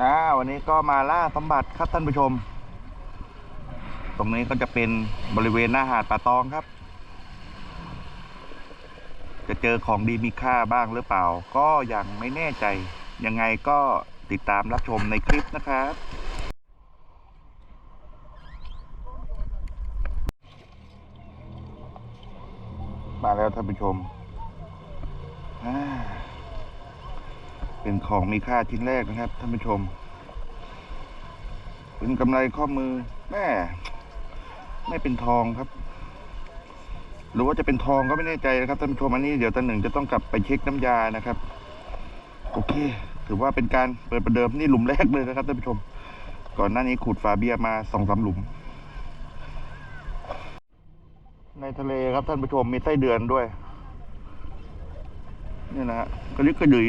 อ่าวันนี้ก็มาล่าสมบัติครับท่านผู้ชม ตรงนี้ก็จะเป็นบริเวณหน้าหาดป่าตองครับ จะเจอของดีมีค่าบ้างหรือเปล่า ก็ยังไม่แน่ใจ ยังไงก็ติดตามรับชมในคลิปนะครับมาแล้วท่านผู้ชมอ่า เป็นของมีค่าชิ้นแรกนะครับท่านผู้ชม เป็นกำไรข้อมือแม่ไม่เป็นทองครับ หรือว่าจะเป็นทองก็ไม่แน่ใจนะครับท่านผู้ชมอันนี้เดี๋ยวตาหนึ่งจะต้องกลับไปเช็คน้ำยานะครับ โอเค ถือว่าเป็นการเปิดประเดิมนี่หลุมแรกเลยนะครับท่านผู้ชม ก่อนหน้านี้ขุดฝาเบียมาสองสามหลุม ในทะเลครับท่านผู้ชมมีไส้เดือนด้วยนี่นะฮะกระลึกกระดือย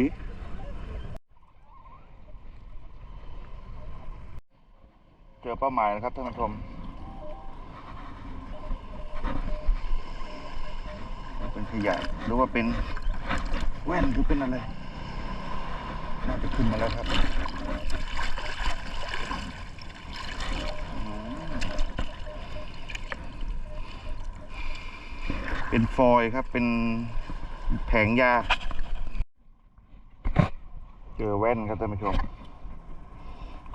จอเป้าหมายนะครับท่านผู้ชมเป็นขยะหรือว่าเป็นแว่นหรือเป็นอะไรน่าจะขึ้นมาแล้วครับเป็นฟอยล์ครับเป็นแผงยา เจอแว่นครับท่านผู้ชม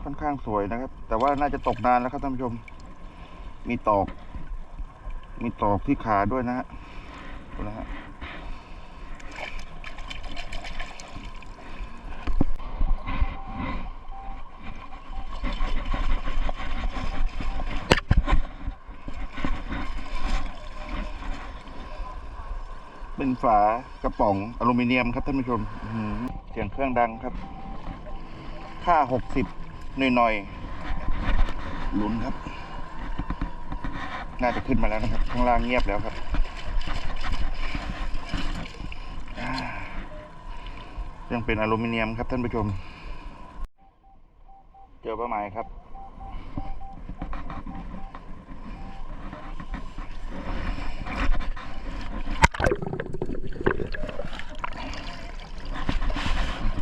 ค่อนข้างสวยนะครับ แต่ว่าน่าจะตกนานแล้วครับท่านผู้ชม มีตอก มีตอกที่ขาด้วยนะฮะดูนะฮะเป็นฝากระป๋องอลูมิเนียมครับท่านผู้ชมเสียงเครื่องดังครับ ค่าหกสิบ หน่อยๆลุ้นครับ น่าจะขึ้นมาแล้วนะครับ ข้างล่างเงียบแล้วครับยังเป็นอลูมิเนียมครับท่านผู้ชม เจอเป้าหมายครับ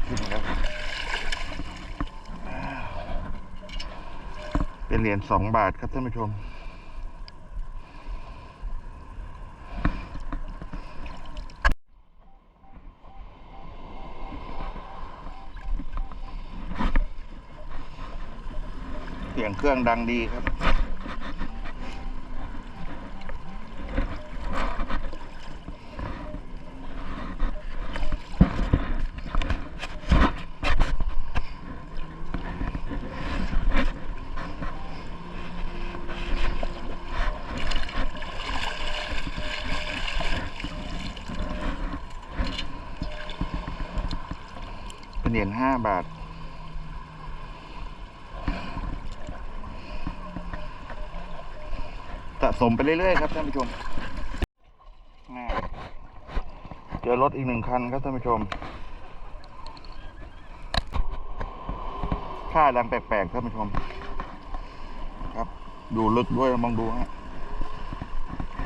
ขึ้นมาแล้วครับอ่า เหรียญสองบาทครับท่านผู้ชม เสียงเครื่องดังดีครับ เนเหรียญห้าบาท สะสมไปเรื่อยๆครับท่านผู้ชมเจอรถอีกหนึ่งคันครับท่านผู้ชม ค่าดังแปลกๆท่านผู้ชม ครับ ดูลึกด้วยมองดูฮะ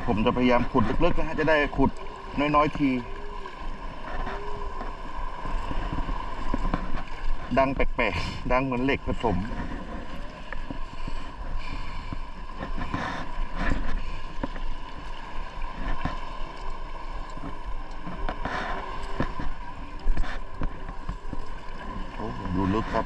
ผมจะพยายามขุดลึกๆนะฮะจะได้ขุดน้อยๆที ดังแปลกๆ ดังเหมือนเหล็กผสม โอ้ดูลึกครับ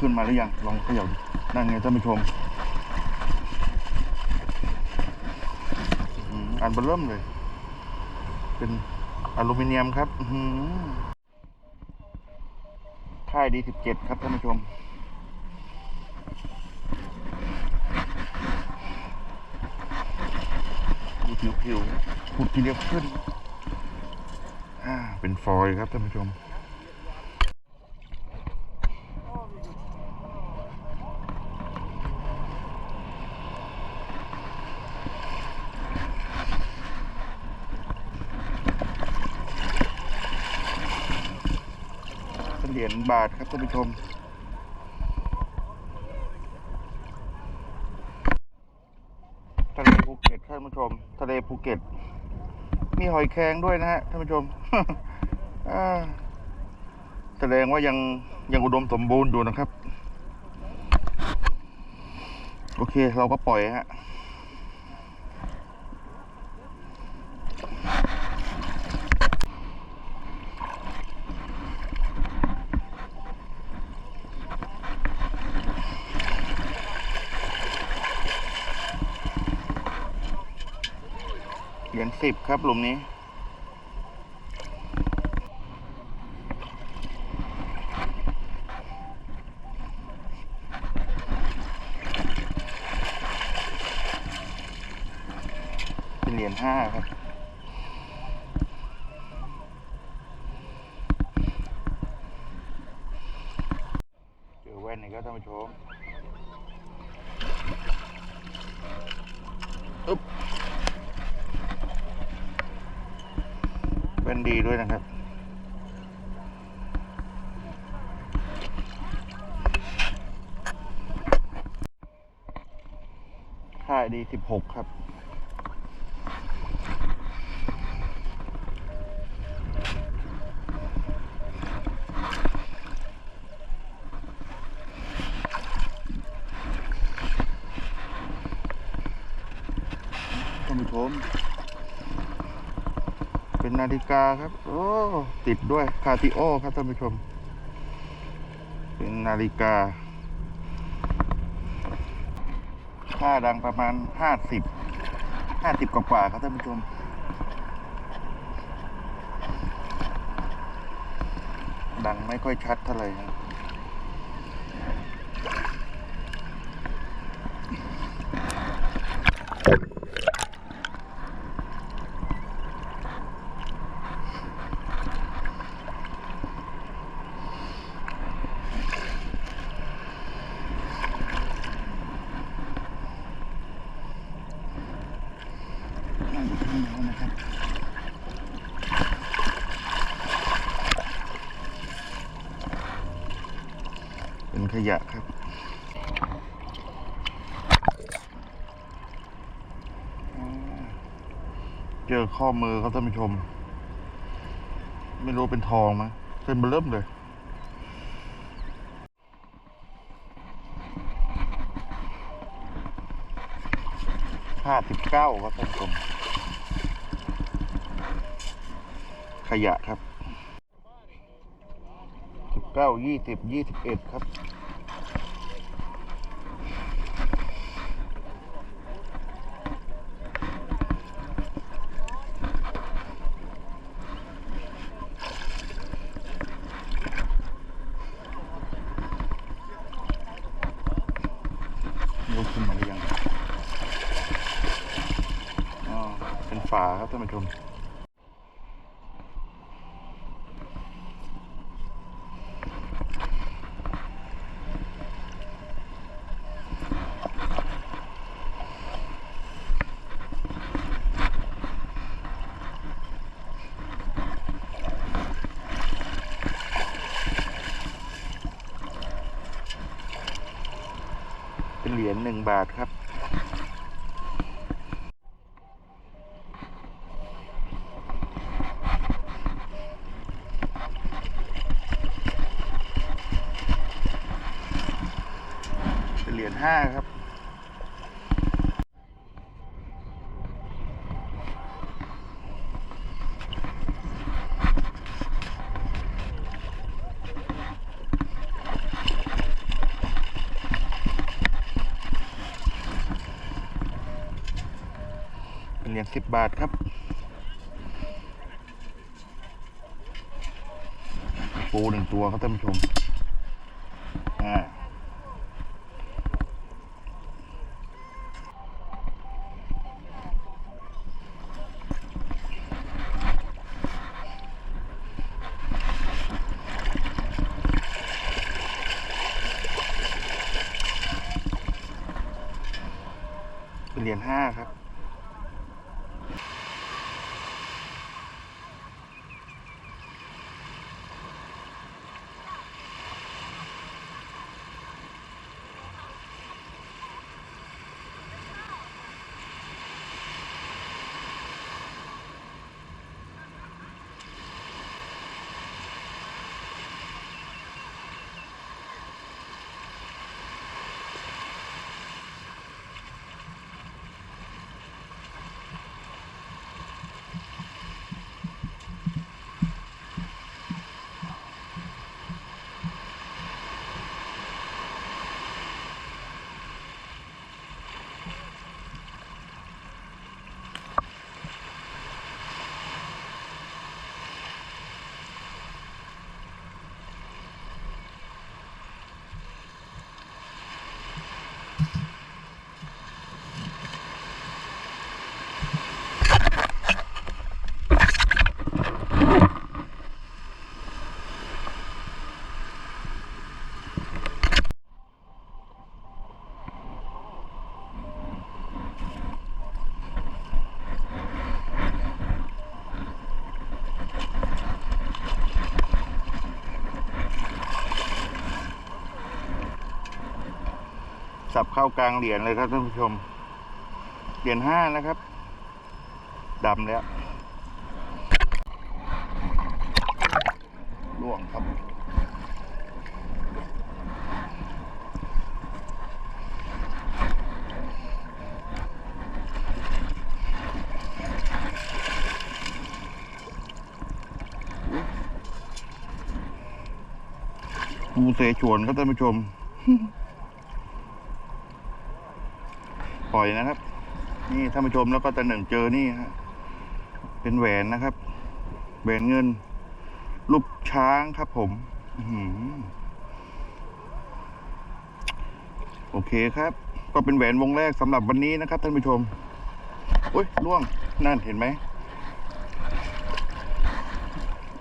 ขึ้นมาหรือยัง ลองเขย่าดูนั่นไงท่านผู้ชมอืมอัน เบลเริ่มเลย เป็นอลูมิเนียมครับค่ายดีสิบเจ็ดครับท่านผู้ชมดูผิวผิวๆขุดทีเดียวขึ้นอ่าเป็นฟอยล์ครับท่านผู้ชม เป็นเหรี ยญบาทครับท่านผู้ชม ทะเลภูเก็ตท่านผู้ชม ทะเลภูเก็ต มีหอยแครงด้วยนะฮะท่านผู้ชมแสดงว่ายังยังอุดมสมบูรณ์อยู่นะครับ โอเคเราก็ปล่อยฮะ รียญสิบครับหลุมนี้ เป็นเหรียญห้าครับ เจอแว่นนี่ก็ท่านผู้ชมอึ๊บแว่นดีด้วยนะครับ ค่ายดีสิบหกครับ ท่านผู้ชมเป็นนาฬิกาครับ โอ้ ติดด้วยคาติโอครับท่านผู้ชม เป็นนาฬิกา ค่าดังประมาณห้าสิบห้าสิบกว่าๆครับท่านผู้ชมดังไม่ค่อยชัดเท่าไหร่ครับ นั่งอยู่ข้างในนะครับ เป็นขยะครับ อ่าเจอ ข้อมือครับท่านผู้ชม ไม่รู้เป็นทองมั้ยเส้นเบอเริ่มเลย ห้าสิบเก้าครับท่านผู้ชม ขยะครับสิบเก้ายี่สิบยี่สิบเอ็ดครับ ลุกขึ้นมาหรือยัง อ๋อ เป็นฝาครับท่านผู้ ชมเป็นเหรียญหนึ่งบาทครับ เป็นเหรียญห้าครับ เป็นเหรียญ สิบบาทครับปูหนึ่งตัวครับท่านผู้ชม สับเข้ากลางเหรียญเลยครับท่านผู้ชม เหรียญห้านะครับดำแล้วล่วงครับ ปูเสฉวนครับท่านผู้ชม ปล่อยนะครับ นี่ท่านผู้ชมแล้วก็ตะหนึ่งเจอนี่ฮะเป็นแหวนนะครับ แหวนเงินรูปช้างครับผมโอเคครับ ก็เป็นแหวนวงแรกสำหรับวันนี้นะครับ ท่านผู้ชมอุ้ยล่วงนั่นเห็นไหม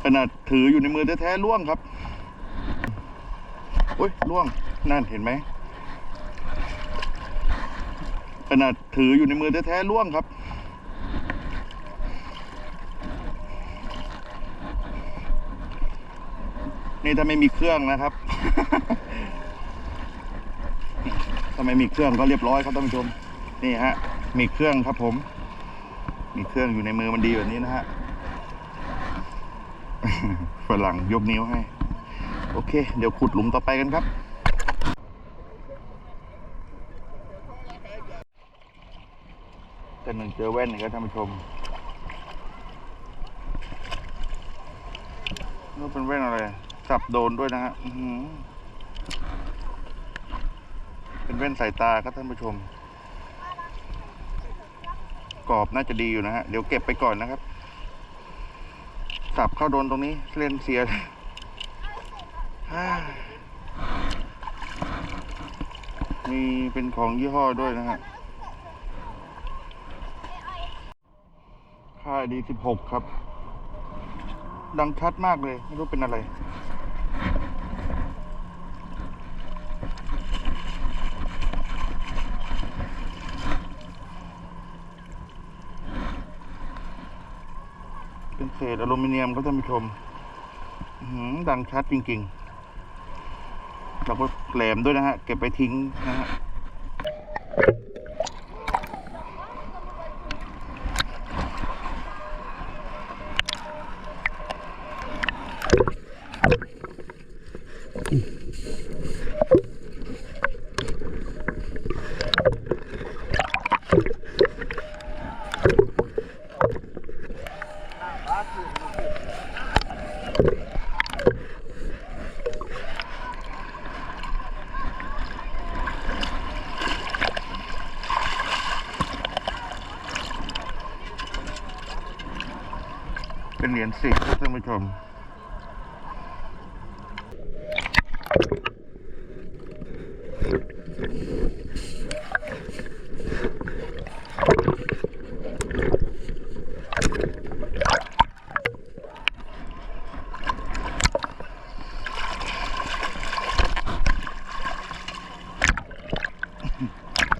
ขนาดถืออยู่ในมือแท้ๆล่วงครับอุ้ยล่วงนั่นเห็นไหม ขนาดถืออยู่ในมือแท้ๆล่วงครับ นี่ถ้าไม่มีเครื่องนะครับถ้าไม่มีเครื่องก็เรียบร้อยครับท่านผู้ชม นี่ฮะ มีเครื่องครับผม มีเครื่องอยู่ในมือมันดีแบบนี้นะฮะฝรั่งยกนิ้วให้ โอเค เดี๋ยวขุดหลุมต่อไปกันครับ แต่หนึ่งเจอแว่นอีกครับท่านผู้ชมนี่เป็นแว่นอะไร สับโดนด้วยนะฮะเป็นแว่นสายตาครับท่านผู้ชม กรอบน่าจะดีอยู่นะฮะ เดี๋ยวเก็บไปก่อนนะครับ สับเข้าโดนตรงนี้เล่นเสียมีเป็นของยี่ห้อด้วยนะฮะ ค่ายดีสิบหกครับ ดังชัดมากเลย ไม่รู้เป็นอะไร เป็นเศษอลูมิเนียมครับท่านผู้ชมดังชัดจริง ๆ เราก็แหลมด้วยนะฮะ เก็บไปทิ้งนะฮะ เป็นเหรียญสิบครับท่าน ผู้ชม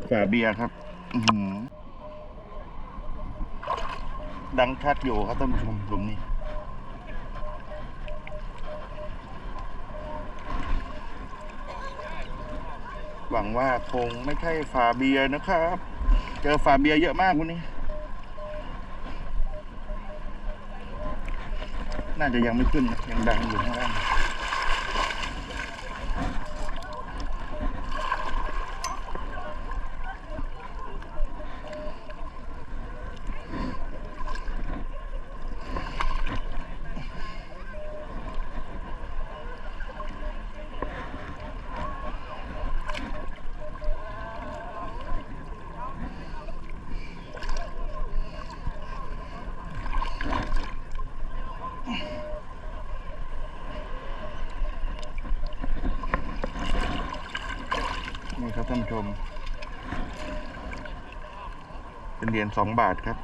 ฝาเบียครับดังชัดอยู่ครับท่านผู้ชมกลุ่มนี้ หวังว่าคงไม่ใช่ฝาเบียร์นะครับ เจอฝาเบียร์เยอะมากวันนี้ น่าจะยังไม่ขึ้นนะยังดังอยู่ข้างล่าง ท่านผู้ชม เป็นเหรียญสองบาทครับ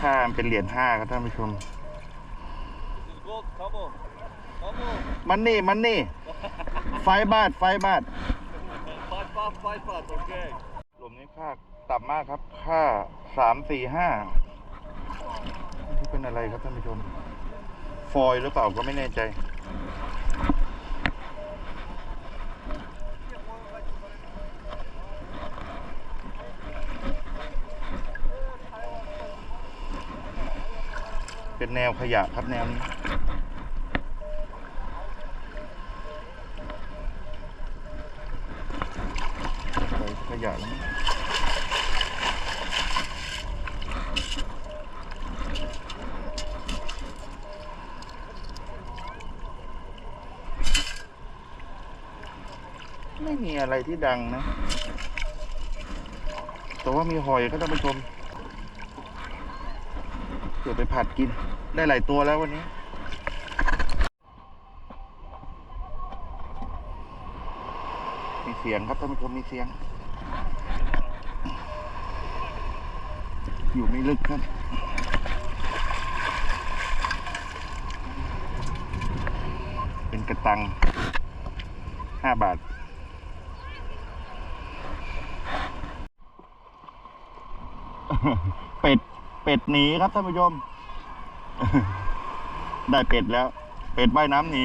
ค่ามันเป็นเหรียญห้าครับท่านผู้ชม Gold, Tomo. Tomo. มันนี่ มันนี่ ไฟบาทไฟบาท Five baht, five baht, okay. รวมนี้ค่าต่ำมากครับ ค่าสามสี่ห้านี่เป็นอะไรครับท่านผู้ชม ฟอยหรือเปล่าก็ไม่แน่ใจ เป็นแนวขยะครับแนวนี้ อะไรขยะแล้วมั้งไม่มี อะไรที่ดังนะ แต่ว่ามีหอยก็ท่านผู้ชมเดี๋ยวไปผัดกิน ได้หลายตัวแล้ววันนี้ มีเสียงครับท่านผู้ชมมีเสียง อยู่ไม่ลึกครับเป็นกระตังห้าบาท เป็ด เป็ดหนีครับท่านผู้ชม ได้เป็ดแล้ว เป็ดว่ายน้ำหนี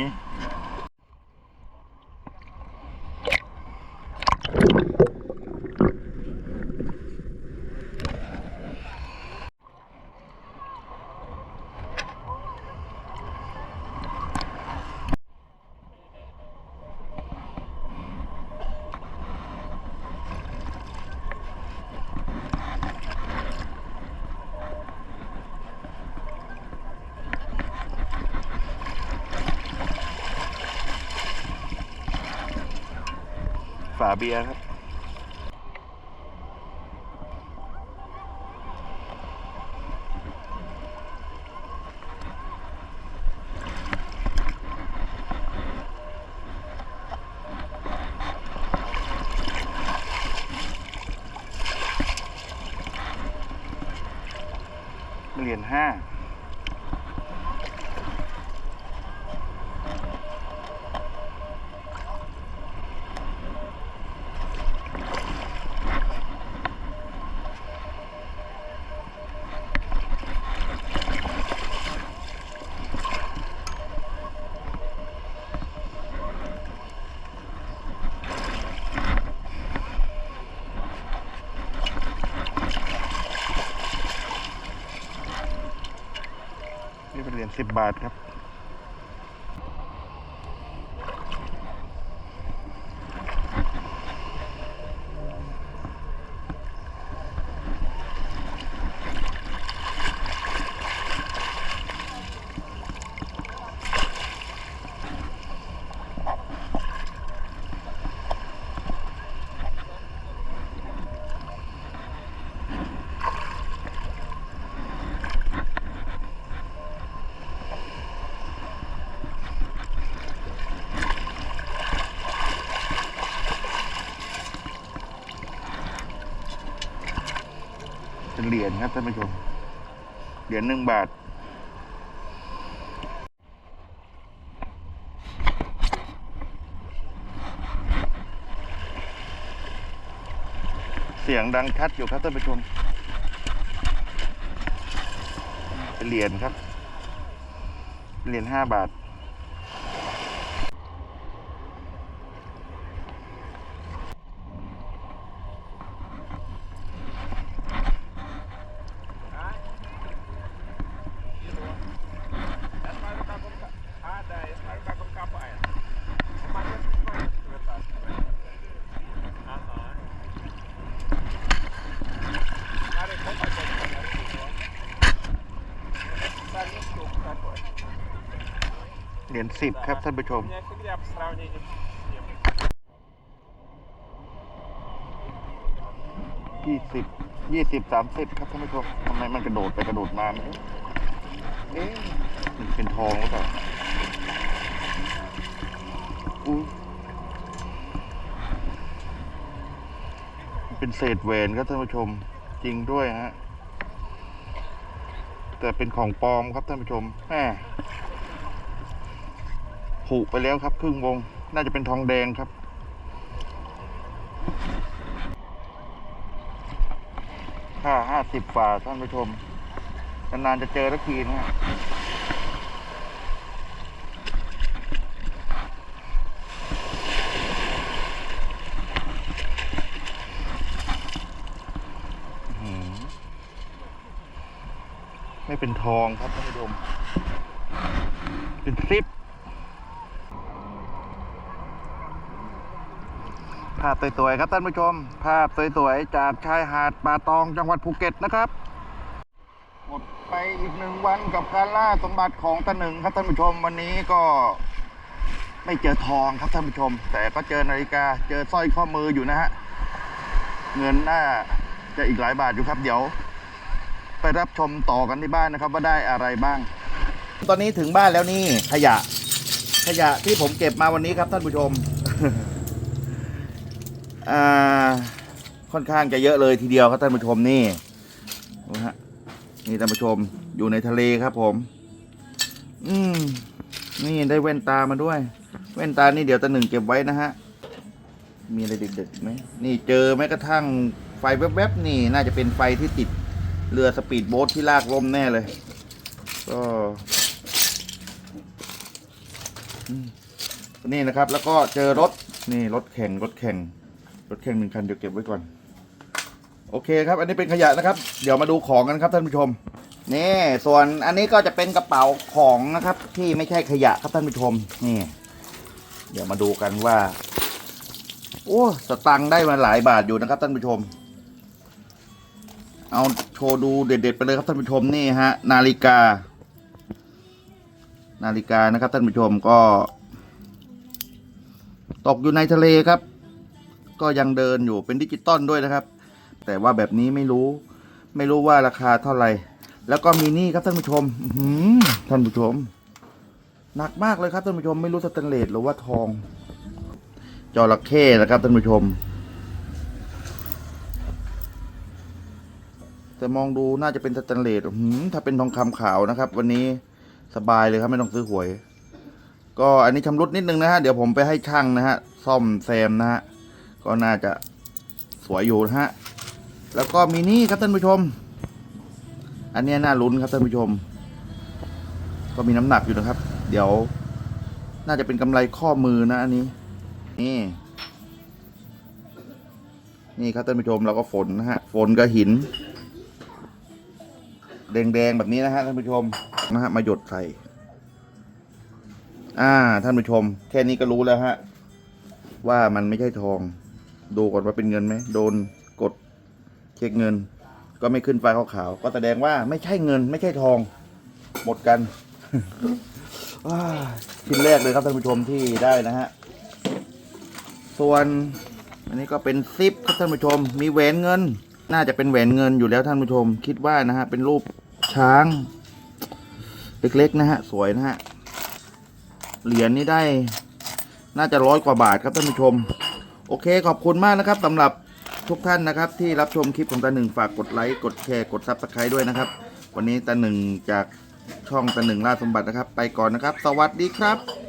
ฝาเบียร์ครับ เหรียญห้า นี่เป็นเหรียญ สิบบาทครับ เหรียญครับท่านผู้ชม เหรียญหนึ่งบาท เสียงดังชัดอยู่ครับท่านผู้ชม เป็นเหรียญครับ เหรียญห้าบาท เป็นสิบครับท่านผู้ชม ยี่สิบ ยี่สิบสามสิบครับท่านผู้ชมทำไมมันกระโดดไปกระโดดมาเอ๊ะมันเป็นทองหรือเปล่าอุ้เป็นเศษเวนครับท่านผู้ชม จริงด้วยฮะแต่เป็นของปลอมครับท่านผู้ชมแม่ ผุไปแล้วครับ ครึ่งวง น่าจะเป็นทองแดงครับค่าห้าสิบฝ่าท่านผู้ชมนานๆจะเจอสักทีนะไม่เป็นทองครับท่านผู้ชมเป็นซิปาพสวยๆครับท่านผู้ชม ภาพสวยๆจากชายหาดป่าตองจังหวัดภูเก็ตนะครับหมดไปอีกหนึ่งวันกับการล่าสมบัติของตาหนึ่งครับท่านผู้ชมวันนี้ก็ไม่เจอทองครับท่านผู้ชม แต่ก็เจอนาฬิกาเจอสร้อยข้อมืออยู่นะฮะเงินน่าจะอีกหลายบาทอยู่ครับ เดี๋ยว ไปรับชมต่อกันที่บ้านนะครับ ว่าได้อะไรบ้าง ตอนนี้ถึงบ้านแล้วนี่ขยะ ขยะที่ผมเก็บมาวันนี้ครับท่านผู้ชม ค่อนข้างจะเยอะเลยทีเดียวครับท่านผู้ชมนี่ดูฮะนี่ท่านผู้ชมอยู่ในทะเลครับผม อืมนี่ได้แว่นตามาด้วย แว่นตานี่เดี๋ยวตาหนึ่งเก็บไว้นะฮะ มีอะไรเด็ดๆไหมนี่เจอแม้กระทั่งไฟแวบๆนี่ น่าจะเป็นไฟที่ติดเรือสปีดโบ๊ทที่ลากล่มแน่เลย ก็นี่นะครับ แล้วก็เจอรถนี่รถแข่งรถแข่ง รถแข่งหนึ่งคันเดี๋ยวเก็บไว้ก่อน โอเคครับ อันนี้เป็นขยะนะครับ เดี๋ยวมาดูของกันครับท่านผู้ชม นี่ ส่วนอันนี้ก็จะเป็นกระเป๋าของนะครับ ที่ไม่ใช่ขยะครับท่านผู้ชม นี่ เดี๋ยวมาดูกันว่า โอ้สตังค์ได้มาหลายบาทอยู่นะครับท่านผู้ชม เอาโชว์ดูเด็ดๆไปเลยครับท่านผู้ชมนี่ฮะ นาฬิกา นาฬิกานะครับท่านผู้ชมก็ ตกอยู่ในทะเลครับ ก็ยังเดินอยู่เป็นดิจิตอลด้วยนะครับ แต่ว่าแบบนี้ไม่รู้ ไม่รู้ว่าราคาเท่าไหร่ แล้วก็มีนี่ครับท่านผู้ชมหือท่านผู้ชม หนักมากเลยครับท่านผู้ชม ไม่รู้สแตนเลสหรือว่าทองจระเข้นะครับท่านผู้ชม แต่มองดูน่าจะเป็นสแตนเลสอื้อหือถ้าเป็นทองคำขาวนะครับ วันนี้สบายเลยครับไม่ต้องซื้อหวย ก็อันนี้ชำรุดนิดนึงนะฮะ เดี๋ยวผมไปให้ช่างนะฮะ ซ่อมแซมนะฮะ ก็น่าจะสวยอยู่นะฮะ แล้วก็มีนี่ครับท่านผู้ชม อันนี้น่าลุ้นครับท่านผู้ชม ก็มีน้ำหนักอยู่นะครับ เดี๋ยวน่าจะเป็นกำไรข้อมือนะอันนี้ นี่ นี่ครับท่านผู้ชมเราก็ฝนนะฮะ ฝนกับหิน แดงๆแบบนี้นะฮะท่านผู้ชมนะฮะมาหยดใส่อ่าท่านผู้ชม แค่นี้ก็รู้แล้วฮะ ว่ามันไม่ใช่ทอง ดูก่อนว่าเป็นเงินไหมโดนกดเช็คเงิน ก็ไม่ขึ้นไฟขาวๆก็แสดงว่าไม่ใช่เงิน ไม่ใช่ทอง หมดกันชิ้นแรกเลยครับท่านผู้ชมที่ได้นะฮะส่วนอันนี้ก็เป็นซิปครับท่านผู้ชม มีแหวนเงิน น่าจะเป็นแหวนเงินอยู่แล้วท่านผู้ชม คิดว่านะฮะเป็นรูปช้าง เล็กๆนะฮะสวยนะฮะเหรียญนี้ได้ น่าจะร้อยกว่าบาทครับท่านผู้ชม โอเคขอบคุณมากนะครับสำหรับทุกท่านนะครับ ที่รับชมคลิปของตาหนึ่งฝากกดไลค์กดแชร์กดซับสไครต์ด้วยนะครับ วันนี้ตาหนึ่งจากช่องตาหนึ่งล่าสมบัตินะครับ ไปก่อนนะครับ สวัสดีครับ